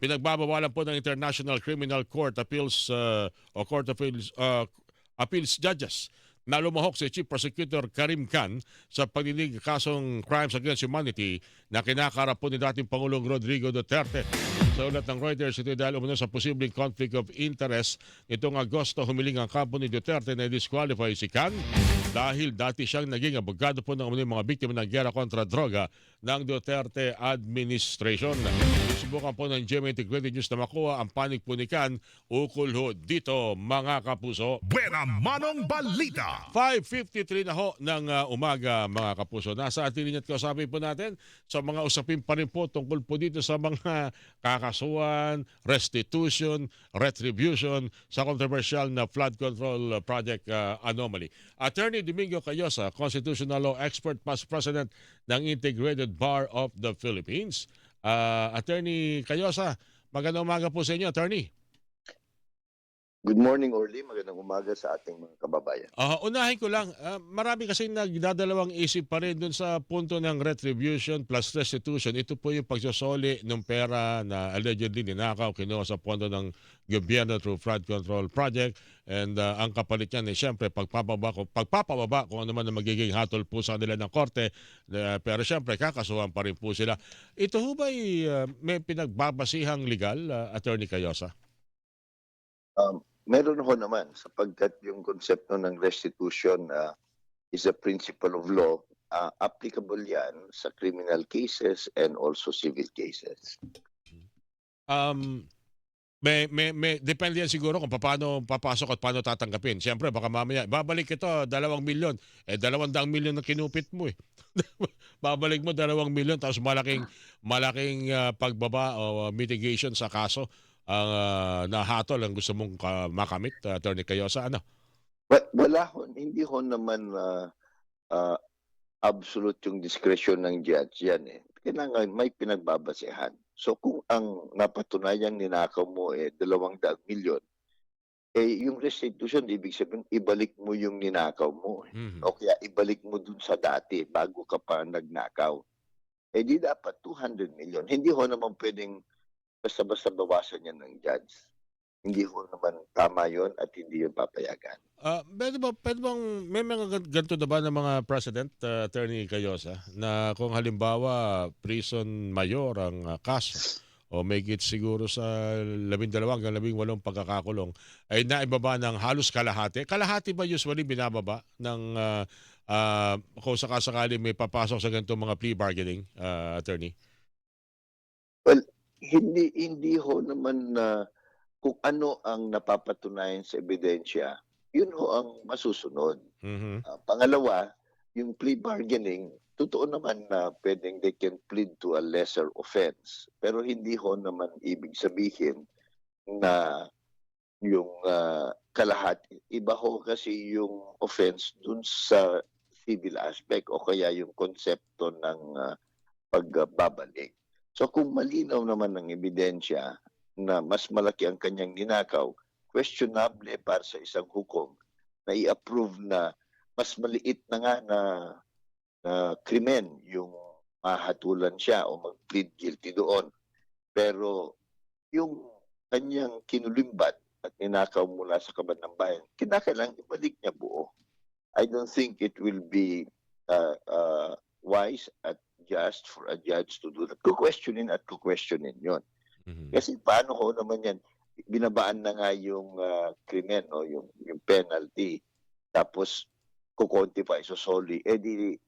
Pinagbabawalan po ng International Criminal Court Appeals uh, o Court Appeals uh, Appeals Judges na lumahok si Chief Prosecutor Karim Khan sa pagdinig kasong Crimes Against Humanity na kinakarap po ni dating Pangulong Rodrigo Duterte. Sa ulat ng Reuters, ito dahil umano sa posibleng conflict of interest nitong Agosto humiling ang kampo ni Duterte na disqualify si Khan dahil dati siyang naging abogado po ng umano mga biktima ng gera kontra droga ng Duterte administration. Subukan po ng GMA Integrated News na makuha ang panig po ni Khan ukol ho dito mga kapuso. Buena Manong Balita. 5.53 na ho ng uh, umaga mga kapuso. Nasa atin at kausapin po natin sa mga usapin pa rin po tungkol po dito sa mga kakasuhan, restitution, retribution sa controversial na flood control project uh, anomaly. Attorney Domingo Cayosa, Constitutional Law Expert, past President ng Integrated Bar of the Philippines. Uh, Attorney Cayosa, magandang umaga po sa inyo, Attorney. Good morning, Orly. Magandang umaga sa ating mga kababayan. Ah, unahin ko lang, ah, marami kasi nagdadalawang isip pa rin dun sa punto ng retribution plus restitution. Ito po yung pagsosoli ng pera na allegedly ninakaw, kinuha sa pondo ng gobyerno through flood control project. And ah, ang kapalit niyan, eh, siyempre, pagpapababa, ko- pagpapababa kung ano man ang magiging hatol po sa nila ng korte. Ah, pero siyempre, kakasuhan pa rin po sila. Ito ho ba may pinagbabasihang legal, ah, Attorney Cayosa? Um, meron ho naman sapagkat yung konsepto ng restitution uh, is a principle of law. Uh, applicable yan sa criminal cases and also civil cases. Um, may, may, may, depende yan siguro kung paano papasok at paano tatanggapin. Siyempre, baka mamaya, babalik ito, dalawang milyon. Eh, dalawang daang milyon na kinupit mo eh. Babalik mo dalawang milyon, tapos malaking, malaking ah, pagbaba o mitigation sa kaso ang ah, nahatol ang gusto mong ka- makamit, uh, Attorney Cayosa. Ano? But wala ho, hindi ho naman uh, uh, absolute yung discretion ng judge yan eh. Kailangan may pinagbabasehan. So kung ang napatunayan ninakaw mo eh dalawang daang milyon, eh yung restitution, ibig sabihin, ibalik mo yung ninakaw mo. eh. Mhm. O kaya ibalik mo dun sa dati bago ka pa nagnakaw. Eh di dapat 200 million. Hindi ho naman pwedeng basta-basta bawasan yan ng judge. Hindi ho naman tama yon at hindi yun papayagan. Ah, pwede ba, pwede bang, may mga gan- ganito na ba ng mga president, uh, Attorney Cayosa, na kung halimbawa prison mayor ang ah, kaso, o may git siguro sa labindalawang hanggang labing walong pagkakakulong, ay naibaba ng halos kalahati. Kalahati ba usually binababa ng uh, uh, kung sakasakali may papasok sa ganitong mga plea bargaining, ah, Attorney? Hindi hindi ho naman na kung ano ang napapatunayan sa ebidensya, yun ho ang masusunod. Mhm. Ah, pangalawa, yung plea bargaining, totoo naman na pwedeng they can plead to a lesser offense. Pero hindi ho naman ibig sabihin na yung ah, kalahati. Iba ho kasi yung offense dun sa civil aspect o kaya yung konsepto ng ah, pagbabalik. So kung malinaw naman ng ebidensya na mas malaki ang kanyang ninakaw, questionable para sa isang hukom na i-approve na mas maliit na nga na, na krimen yung mahatulan siya o mag-plead guilty doon. Pero yung kanyang kinulimbat at ninakaw mula sa kaban ng bayan, kinakailangan ibalik niya buo. I don't think it will be uh, uh, wise at just for a judge to do that. Kukwestiyonin at kukwestiyonin yon. Mhm. Kasi paano ko naman yan, binabaan na nga yung ah, krimen o yung, yung penalty, tapos kukontify, so sorry, eh di,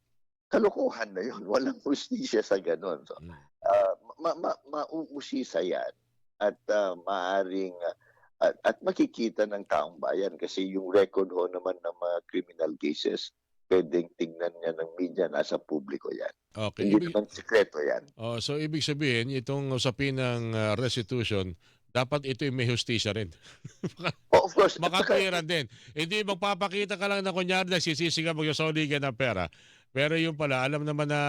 kalokohan na yun. Walang hustisya sa ganon. So, ah, ma, ma, mauusisa yan at ah, maaring ah, at, at makikita ng taong bayan kasi yung record ho naman ng mga criminal cases, pwedeng tingnan niya ng media, nasa publiko yan. Okay. Hindi Ibig- naman sekreto yan. Oh, so ibig sabihin, itong usapin ng uh, restitution, dapat ito yung may hustisya rin. Oh, of course, Makatwiran din. Hindi magpapakita ka lang na kunyari nagsisisi ka magsasoli ka ng pera. Pero yung pala, alam naman na,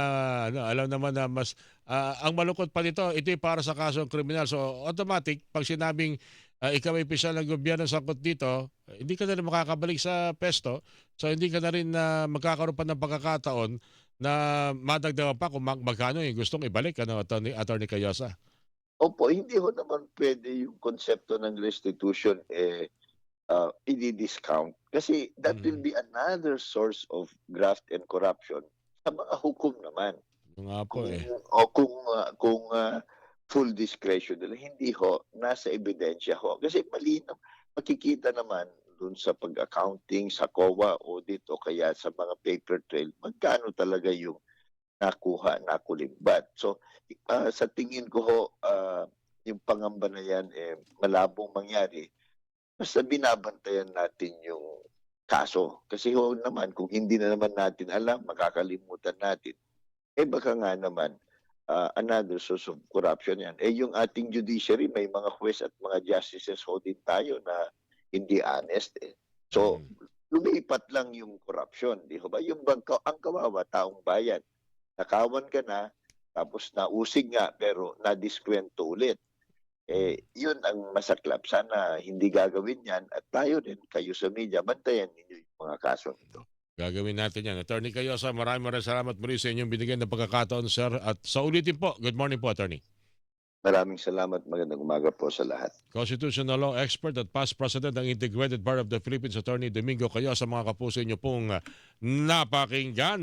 ano, alam naman na mas, ah, ang malungkot pa nito, ito yung para sa kasong kriminal. So automatic, pag sinabing ah, ikaw ay opisyal ng gobyerno sangkot dito, eh, hindi ka na rin makakabalik sa pesto. So hindi ka na rin na magkakaroon pa ng pagkakataon na madagdagan pa kung mag- magkano yung gustong ibalik, ano, Attorney, Attorney Cayosa. Opo, hindi ho naman pwede yung konsepto ng restitution eh uh, i-discount. Kasi that will Mhm. be another source of graft and corruption sa mga hukom naman. Nga po Kung, eh. o kung, ah, kung ah, full discretion nila, hindi ho, nasa ebidensya ho. Kasi malinaw, makikita naman dun sa pag-accounting, sa COA audit o kaya sa mga paper trail, magkano talaga yung nakuha, nakulimbat. So, ah, sa tingin ko ho, ah, yung pangamba na yan, eh, malabong mangyari. Basta binabantayan natin yung kaso. Kasi ho naman, kung hindi na naman natin alam, makakalimutan natin. Eh baka nga naman, ah, another source of corruption yan. Eh yung ating judiciary, may mga huwes at mga justices ho din tayo na hindi honest. Eh. So, Mm. lumipat lang yung corruption, di ba? Yung bangka, ang kawawa, taong bayan. Nakawan ka na, tapos nausig nga, pero nadiskwento ulit. Eh, yun ang masaklap. Sana hindi gagawin yan. At tayo din, kayo sa media, bantayan ninyo yung mga kaso nito. Gagawin natin yan. Attorney Cayosa, maraming maraming salamat muli sa inyong binigyan ng pagkakataon, sir. At sa ulitin po, good morning po, Attorney. Maraming salamat. Magandang umaga po sa lahat. Constitutional Law Expert at past President ng Integrated Bar of the Philippines, Attorney Domingo Cayosa, mga kapuso inyo pong napakinggan.